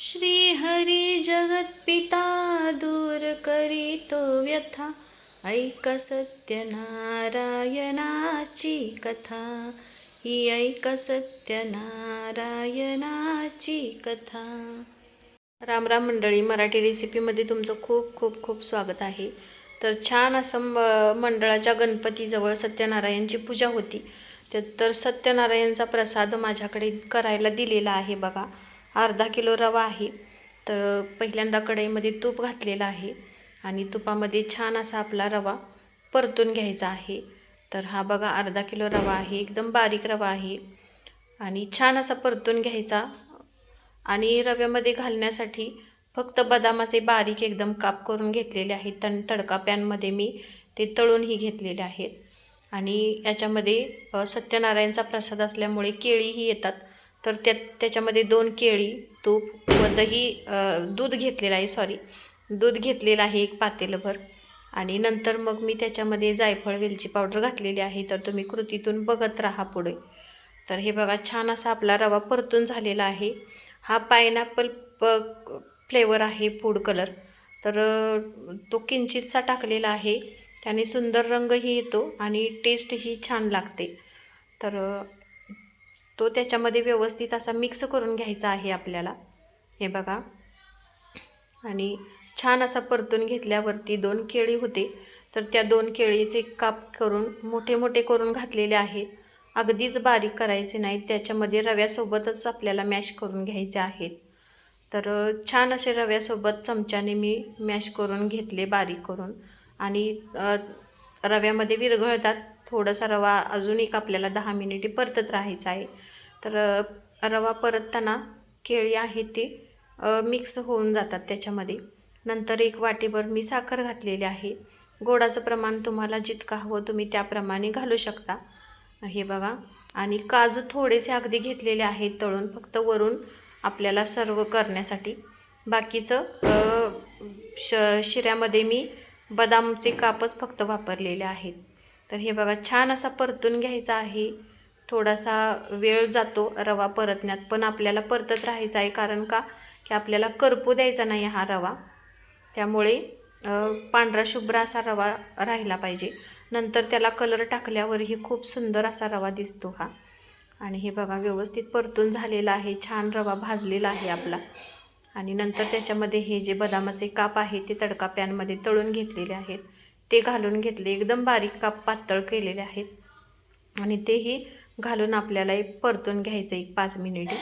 श्रीहरी जगत्पिता दूर करीतो व्यथा. ऐक सत्यनारायणाची कथा. ही ऐक सत्यनारायणाची कथा. राम राम मंडळी मराठी रेसिपीमध्ये तुमचं खूप खूप खूप स्वागत आहे. तर छान असं मंडळाच्या गणपतीजवळ सत्यनारायणची पूजा होती. तर सत्यनारायणचा प्रसाद माझ्याकडे करायला दिलेला आहे बघा. अर्धा किलो रवा आहे. तर पहिल्यांदा कढईमध्ये तूप घातलेलं आहे आणि तुपामध्ये छान असा आपला रवा परतून घ्यायचा आहे. तर हा बघा अर्धा किलो रवा आहे एकदम बारीक रवा आहे आणि छान असा परतून घ्यायचा. आणि रव्यामध्ये घालण्यासाठी फक्त बदामाचे बारीक एकदम काप करून घेतलेले आहेत. तण तडका पॅनमध्ये मी ते तळूनही घेतलेले आहेत. आणि याच्यामध्ये सत्यनारायणचा प्रसाद असल्यामुळे केळीही येतात. तर त्या त्याच्यामध्ये दोन केळी तूप व दही दूध घेतलेलं आहे सॉरी दूध घेतलेलं आहे एक पातेलभर. आणि नंतर मग मी त्याच्यामध्ये जायफळ वेलची पावडर घातलेली आहे. तर तुम्ही कृतीतून बघत राहा पुढे. तर हे बघा छान असा आपला रवा परतून झालेला आहे. हा पायनॅपल प फ्लेवर आहे फूड कलर तर तो किंचितसा टाकलेला आहे. त्याने सुंदर रंगही येतो आणि टेस्टही छान लागते. तर तो त्याच्यामध्ये व्यवस्थित असा मिक्स करून घ्यायचा आहे आपल्याला. हे बघा. आणि छान असा परतून घेतल्यावरती दोन केळी होते. तर त्या दोन केळीचे काप करून मोठे मोठे करून घातलेले आहेत अगदीच बारीक करायचे नाहीत. त्याच्यामध्ये रव्यासोबतच आपल्याला मॅश करून घ्यायचे आहेत. तर छान असे रव्यासोबत चमच्याने मी मॅश करून घेतले बारीक करून. आणि रव्यामध्ये विरघळतात. थोडासा रवा अजून एक आपल्याला दहा मिनिटे परतत राहायचा आहे. तर रवा परतताना केळी आहे ते मिक्स होऊन जातात त्याच्यामध्ये. नंतर एक वाटीभर मी साखर घातलेली आहे. गोडाचं प्रमाण तुम्हाला जितकं हवं तुम्ही त्याप्रमाणे घालू शकता. हे बघा. आणि काजू थोडेसे अगदी घेतलेले आहेत तळून फक्त वरून आपल्याला सर्व करण्यासाठी. बाकीचं श शिऱ्यामध्ये मी बदामचे कापच फक्त वापरलेले आहेत. तर हे बघा छान असा परतून घ्यायचा आहे. थोडासा वेळ जातो रवा परतण्यात पण आपल्याला परतत राहायचा आहे कारण का की आपल्याला करपू द्यायचा नाही हा रवा. त्यामुळे पांढरा शुभ्र असा रवा राहिला पाहिजे. नंतर त्याला कलर टाकल्यावरही खूप सुंदर असा रवा दिसतो हा. आणि हे बघा व्यवस्थित परतून झालेला आहे छान रवा भाजलेला आहे आपला. आणि नंतर त्याच्यामध्ये हे जे बदामाचे काप आहे ते तडका पॅनमध्ये तळून घेतलेले आहेत. ते घालून घेतले एकदम बारीक काप पातळ केलेले आहेत. आणि तेही घालून आपल्याला एक परतून घ्यायचं एक पाच मिनिटे.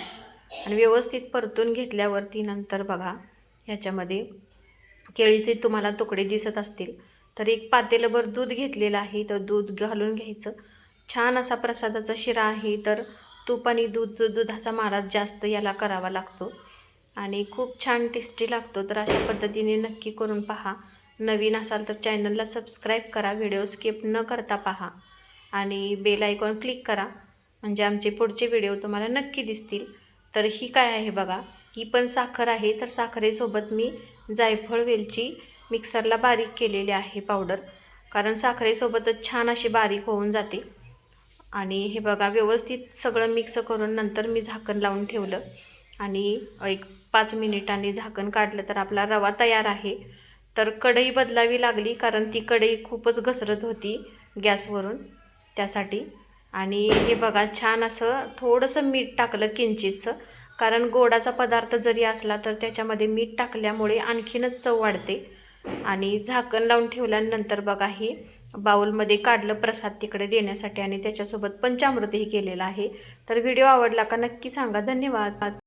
आणि व्यवस्थित परतून घेतल्यावरती नंतर बघा ह्याच्यामध्ये केळीचे तुम्हाला तुकडे दिसत असतील. तर एक पातेलभर दूध घेतलेलं आहे तर दूध घालून घ्यायचं. छान असा प्रसादाचा शिरा आहे तर तूप आणि दूध दुधाचा मारा जास्त याला करावा लागतो. आणि खूप छान टेस्टी लागतो. तर अशा पद्धतीने नक्की करून पहा. नवीन असाल तर चॅनलला सबस्क्राईब करा. व्हिडिओ स्किप न करता पहा. आणि बेल आयकॉन क्लिक करा. म्हणजे आमचे पुढचे व्हिडिओ तुम्हाला नक्की दिसतील. तर ही काय आहे बघा? ही पण साखर आहे. तर साखरेसोबत मी जायफळ वेलची मिक्सरला बारीक केलेली आहे पावडर. कारण साखरेसोबतच छान अशी बारीक होऊन जाते. आणि हे बघा व्यवस्थित सगळं मिक्स करून नंतर मी झाकण लावून ठेवलं. आणि एक पाच मिनिटांनी झाकण काढलं तर आपला रवा तयार आहे. तर कढई बदलावी लागली कारण ती कढई खूपच घसरत होती गॅसवरून. त्यासाठी आणि हे बघा छान असं थोडंसं मीठ टाकलं किंचितचं कारण गोडाचा पदार्थ जरी असला तर त्याच्यामध्ये मीठ टाकल्यामुळे आणखीनच चव वाढते. आणि झाकण लावून ठेवल्यानंतर बघा हे बाऊलमध्ये काढलं प्रसाद तिकडे देण्यासाठी आणि त्याच्यासोबत पंचामृतही केलेलं आहे. तर व्हिडिओ आवडला का नक्की सांगा. धन्यवाद.